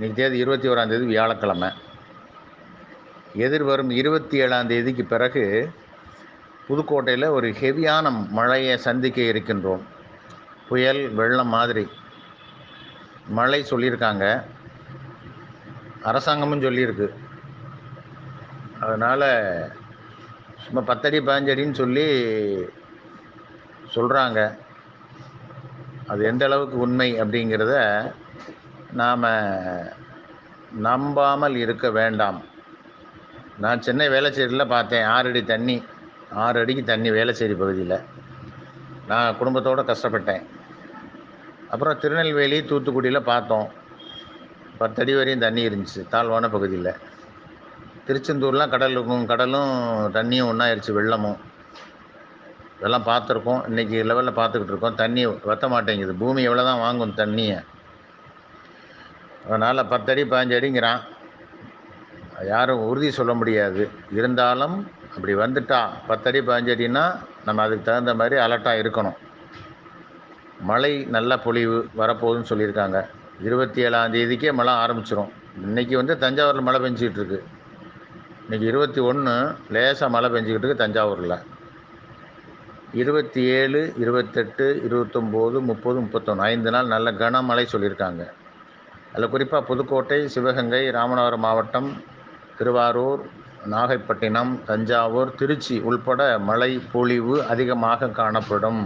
இன்றைக்கி தேதி இருபத்தி ஓராந்தேதி வியாழக்கிழமை. எதிர்வரும் இருபத்தி ஏழாம் தேதிக்கு பிறகு புதுக்கோட்டையில் ஒரு ஹெவியான மழையை சந்திக்க இருக்கின்றோம். புயல் வெள்ளம் மாதிரி மழை சொல்லியிருக்காங்க. அரசாங்கமும் சொல்லியிருக்கு. அதனால் சும்மா பத்தடி பாஞ்சடின்னு சொல்லி சொல்கிறாங்க அது எந்த அளவுக்கு உண்மை அப்படிங்கிறத நாம் நம்பாமல் இருக்க வேண்டாம். நான் சென்னை வேளச்சேரியில் பார்த்தேன் ஆறு அடி தண்ணி ஆறு அடிக்கு தண்ணி வேளச்சேரி பகுதியில். நான் குடும்பத்தோடு கஷ்டப்பட்டேன். அப்புறம் திருநெல்வேலி தூத்துக்குடியில் பார்த்தோம். பத்தடி வரையும் தண்ணி இருந்துச்சு தாழ்வான பகுதியில். திருச்செந்தூர்லாம் கடலுக்கும் கடலும் தண்ணியும் ஒன்றாயிருச்சு வெள்ளமும். இதெல்லாம் பார்த்துருக்கோம். இன்றைக்கி லெவலில் பார்த்துக்கிட்டு இருக்கோம். தண்ணி வற்ற மாட்டேங்குது. பூமி எவ்வளோ தான் வாங்கும் தண்ணியை. அதனால் பத்தடி பாஞ்சடிங்கிறான் யாரும் உறுதி சொல்ல முடியாது. இருந்தாலும் அப்படி வந்துட்டா பத்தடி பாஞ்சடின்னா நம்ம அதுக்கு தகுந்த மாதிரி அலர்ட்டாக இருக்கணும். மழை நல்ல பொழிவு வரப்போகுதுன்னு சொல்லியிருக்காங்க. இருபத்தி ஏழாம் தேதிக்கே மழை ஆரம்பிச்சிடும் இன்றைக்கி வந்து தஞ்சாவூரில் மழை பெஞ்சிக்கிட்டு இருக்குது இன்றைக்கி இருபத்தி ஒன்று லேசாக மழை பெஞ்சிக்கிட்டு இருக்கு தஞ்சாவூரில். இருபத்தி ஏழு இருபத்தெட்டு இருபத்தொம்போது முப்பது முப்பத்தொன்று ஐந்து நாள் நல்ல கனமழை சொல்லியிருக்காங்க. அதில் குறிப்பாக புதுக்கோட்டை சிவகங்கை ராமநாதபுரம் மாவட்டம் திருவாரூர் நாகைப்பட்டினம் தஞ்சாவூர் திருச்சி உள்பட மழை பொழிவு அதிகமாக காணப்படும்.